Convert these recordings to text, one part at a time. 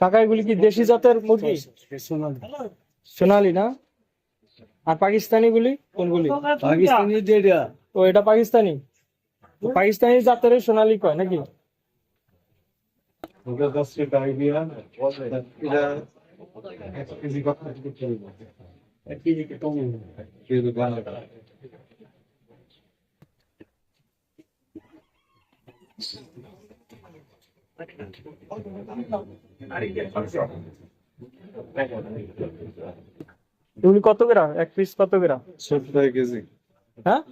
কাকা এগুলি কি দেশি জাতের মুরগি? সোনালি না? আর পাকিস্তানি গুলি কোনগুলি? পাকিস্তানি ও এটা পাকিস্তানি? তো পাকিস্তানি জাতের সোনালি কয় নাকি? এক কেজি কথা এক কেজি কম কেজি বানাটা এগুলি কত গ্রাম? এক পিস কত গ্রাম? ছশো টাকা কেজি। হ্যাঁ?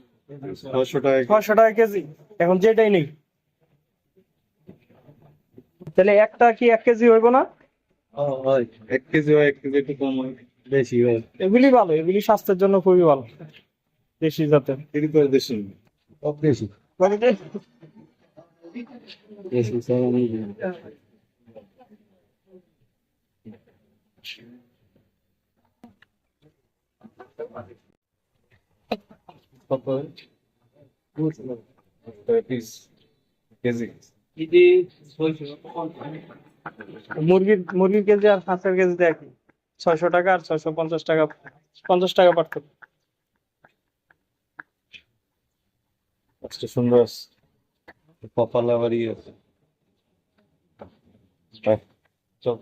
ছশো টাকা ছশো টাকা কেজি। এখন যেটাই নেই। তাহলে একটা কি এক কেজি হইব না? এক কেজি হয় এক কেজি একটু কম হয়। বেশি হয়। এগুলি ভালো এগুলি স্বাস্থ্যের জন্য খুবই ভালো। দেশি জাতের। এটি করে দেশি। সব দেশি? মুরগির মুরগির কেজি আর হাঁসের কেজি দেখ ছয়শো টাকা আর ছয়শো পঞ্চাশ টাকা পঞ্চাশ টাকা পার্থক্য। সুন্দর। কপালা বাড়ি আছে চল